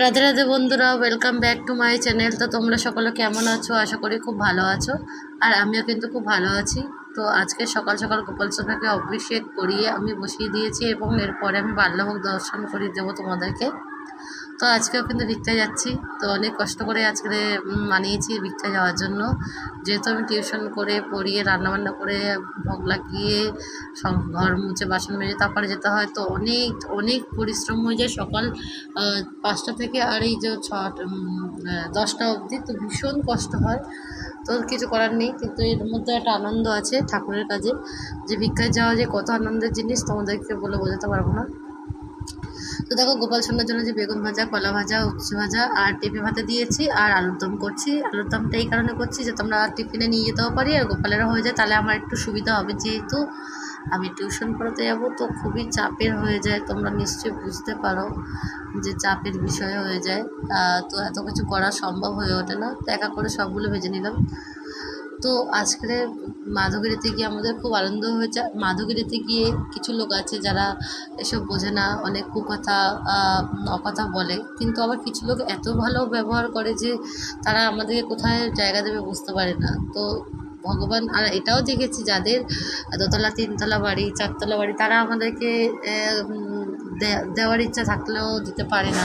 রাধে রাধে বন্ধুরা welcome back to my channel তো তোমরা সকলে কেমন আছো? আশা করি খুব ভালো আছো। আর আমিও কিন্তু খুব ভালো আছি। তো আজকে সকাল সকাল গোপাল সোনাকে অভিষেক করিয়ে আমি বসিয়ে দিয়েছি এবং এরপরে আমি বাল্যভোগ দর্শন করিয়ে দেবো তোমাদেরকে। তো আজকেও কিন্তু ভিক্ষায় যাচ্ছি। তো অনেক কষ্ট করে আজকে মানিয়েছি ভিক্ষায় যাওয়ার জন্য। যেহেতু আমি টিউশন করে পড়িয়ে, রান্নাবান্না করে ভোগ লাগিয়ে, সব ঘর মুছে বাসন মেজে তারপরে যেতে হয়, তো অনেক অনেক পরিশ্রম হয়ে যায় সকাল পাঁচটা থেকে আর এই যে ছটা দশটা অবধি, তো ভীষণ কষ্ট হয়। তো কিছু করার নেই, কিন্তু এর মধ্যে একটা আনন্দ আছে ঠাকুরের কাজে। যে ভিক্ষায় যাওয়া যে কত আনন্দের জিনিস, তোমাদেরকে বলে বোঝাতে পারব না। তো দেখো গোপাল সোনার জন্য যে বেগুন ভাজা, কলা ভাজা, উচ্ছে ভাজা আর পেঁপে ভাতে দিয়েছি আর আলুর দম করছি। আলুর দমটা এই কারণে করছি যে তোমরা টিফিনে নিয়ে যেতেও পারি আর গোপালেরও হয়ে যায়। তাহলে আমার একটু সুবিধা হবে যেহেতু আমি টিউশন পড়াতে যাব, তো খুবই চাপের হয়ে যায়। তোমরা নিশ্চয়ই বুঝতে পারো যে চাপের বিষয় হয়ে যায়। তো এত কিছু করা সম্ভব হয়ে ওঠে না। তো একা করে সবগুলো ভেজে নিলাম। তো আজকে মাধবগিরিতে গিয়ে আমাদের খুব আনন্দ হয়েছে। মাধবগিরিতে গিয়ে কিছু লোক আছে যারা এসব বোঝে না, অনেক কুকথা অকথা বলে। কিন্তু আবার কিছু লোক এত ভালো ব্যবহার করে যে তারা আমাদেরকে কোথায় জায়গা দেবে বুঝতে পারে না। তো ভগবান, আর এটাও দেখেছি যাদের দোতলা, তিনতলা বাড়ি, চারতলা বাড়ি, তারা আমাদেরকে দেওয়ার ইচ্ছা থাকলেও দিতে পারে না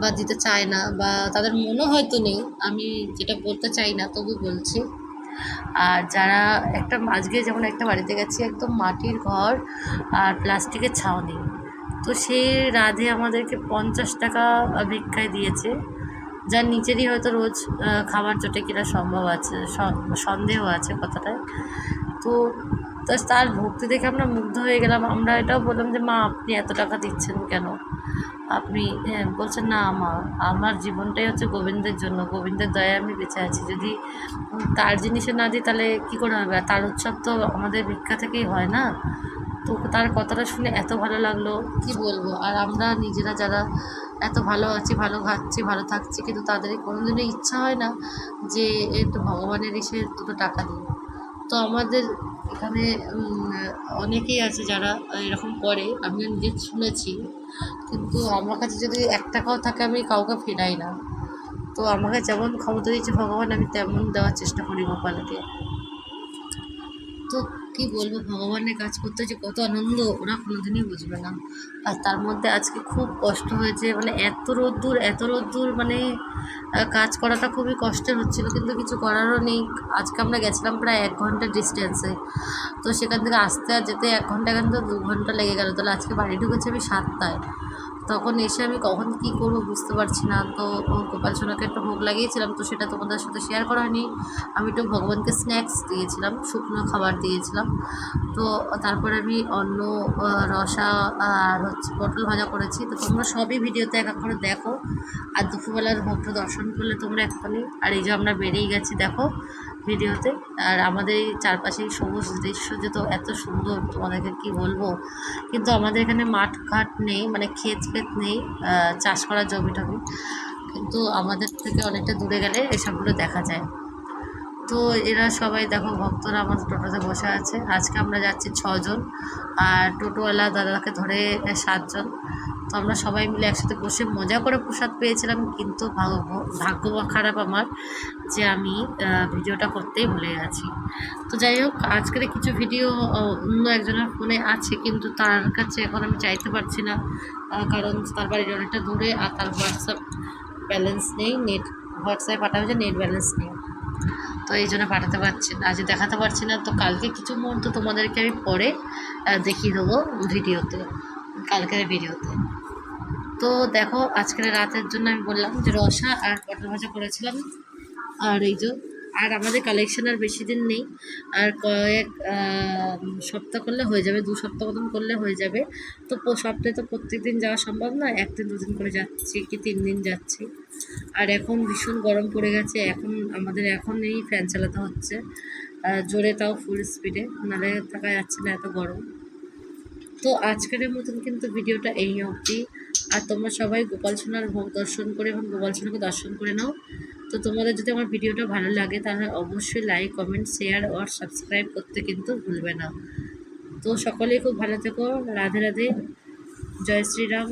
বা দিতে চায় না বা তাদের মনও হয়তো নেই। আমি যেটা বলতে চাই না, তবু বলছি। আর যারা একটা আজকে যেমন একটা বাড়িতে গেছি, একদম মাটির ঘর আর প্লাস্টিকের ছাউনি। তো সে রাধে আমাদেরকে পঞ্চাশ টাকা ভিক্ষায় দিয়েছে, যার নিচেরই হয়তো রোজ খাবার জোটে কিনা সম্ভব আছে সন্দেহ আছে কথাটায়। তো তো তার ভক্তি দেখে আমরা মুগ্ধ হয়ে গেলাম। আমরা এটাও বললাম যে, মা, আপনি এত টাকা দিচ্ছেন কেন? আপনি হ্যাঁ বলছেন, না, মা, আমার জীবনটাই হচ্ছে গোবিন্দের জন্য। গোবিন্দের দয়ায় আমি বেঁচে আছি। যদি তার জিনিসে না দিই, তাহলে কী করে হবে? আর তার উৎসব তো আমাদের ভিক্ষা থেকেই হয় না? তো তার কথাটা শুনে এত ভালো লাগল। কি বলব? আর আমরা নিজেরা যারা এত ভালো আছি, ভালো খাচ্ছি, ভালো থাকছি, কিন্তু তাদের কোনোদিনও ইচ্ছা হয় না যে, একটু ভগবানের এসে দুটো টাকা দিই। তো আমাদের এখানে অনেকেই আছে যারা এরকম করে। আমি নিজে শুনেছি। কিন্তু আমার কাছে যদি এক টাকাও থাকে, আমি কাউকে ফেরাই না। তো আমাকে যেমন ক্ষমতা দিয়েছে ভগবান, আমি তেমন দেওয়ার চেষ্টা করি গোপালকে। তো কি বলব, ভগবানের কাজ করতে যে কত আনন্দ, ওরা কোনোদিনই বুঝবে না। আর তার মধ্যে আজকে খুব কষ্ট হয়েছে মানে এত রোদ্দুর এত রোদ্দুর মানে কাজ করাটা খুবই কষ্টের হচ্ছিল, কিন্তু কিছু করারও নেই। আজকে আমরা গেছিলাম প্রায় এক ঘণ্টা ডিস্টেন্সে তো সেখান থেকে আসতে আর যেতে এক ঘণ্টা, এখান থেকে দু ঘণ্টা লেগে গেল। তাহলে আজকে বাড়ি ঢুকেছি আমি সাতটায়। তখন এসে আমি কখন কী করব বুঝতে পারছি না। তো গোপাল সোনাকে একটু ভোগ লাগিয়েছিলাম, তো সেটা তোমাদের সাথে শেয়ার করা হয়নি। আমি একটু ভগবানকে স্ন্যাক্স দিয়েছিলাম, শুকনো খাবার দিয়েছিলাম। তো তারপরে আমি অন্য রসা, আর হচ্ছে পটল ভাজা করেছি। তো তোমরা সবই ভিডিওতে এক এক করে দেখো। আর দুপুরবেলার ভোগটা দর্শন করলে তোমরা এক্ষুনি, আর এই যে আমরা বেরিয়ে গেছি, দেখো। ভিডিওতে। আর আমাদের এই চারপাশে এই সবুজ দৃশ্য যে তো এত সুন্দর তোমাদেরকে কি বলব? কিন্তু আমাদের এখানে মাঠ ঘাট নেই মানে ক্ষেত ফেত নেই চাষ করার জমি টমি কিন্তু আমাদের থেকে অনেকটা দূরে গেলে এসবগুলো দেখা যায়। তো এরা সবাই দেখো, ভক্তরা আমাদের টোটোতে বসে আছে। আজকে আমরা যাচ্ছি ছজন, আর টোটোওয়ালা দাদাকে ধরে সাতজন। তো আমরা সবাই মিলে একসাথে বসে মজা করে প্রসাদ পেয়েছিলাম, কিন্তু ভাগ্য খারাপ আমার যে আমি ভিডিওটা করতেই ভুলে গেছি। তো যাই হোক, আজকের কিছু ভিডিও অন্য একজনের ফোনে আছে, কিন্তু তার কাছে এখন আমি চাইতে পারছি না কারণ তার বাড়ির অনেকটা দূরে আর তার হোয়াটসঅ্যাপ ব্যালেন্স নেই, নেট, হোয়াটসঅ্যাপে পাঠাবে যে নেট ব্যালেন্স নেই। তো এই জন্য পাঠাতে পারছি না, আজ দেখাতে পারছি না, তো কালকে কিছু মুহূর্ত তোমাদেরকে আমি পরে দেখিয়ে দেবো ভিডিওতে, কালকের ভিডিওতে। তো দেখো, আজকের রাতের জন্য আমি বললাম যে রসা আর পটল ভাজা করেছিলাম। আর এই যে, আর আমাদের কালেকশন আর বেশি দিন নেই। আর কয়েক সপ্তাহ করলে হয়ে যাবে, দু সপ্তাহ মতন করলে হয়ে যাবে। তো সপ্তাহে তো প্রত্যেক দিন যাওয়া সম্ভব না, একদিন দুদিন করে যাচ্ছি কি তিন দিন যাচ্ছি। আর এখন ভীষণ গরম পড়ে গেছে, এখন আমাদের এখন এই ফ্যান চালাতে হচ্ছে। জোরে তাও ফুল স্পিডে নাহলে থাকা যাচ্ছে না এত গরম। তো আজকের মতন কিন্তু ভিডিওটা এই অবধি। আর তোমরা সবাই গোপাল সোনার ভোগ দর্শন করে এবং গোপাল সোনাকে দর্শন করে নাও। তো তোমাদের যদি আমার ভিডিওটা ভালো লাগে, তাহলে অবশ্যই লাইক কমেন্ট শেয়ার আর সাবস্ক্রাইব করতে কিন্তু ভুলবে না। তো সকলেই খুব ভালো থেকো। রাধে রাধে। জয় শ্রীরাম।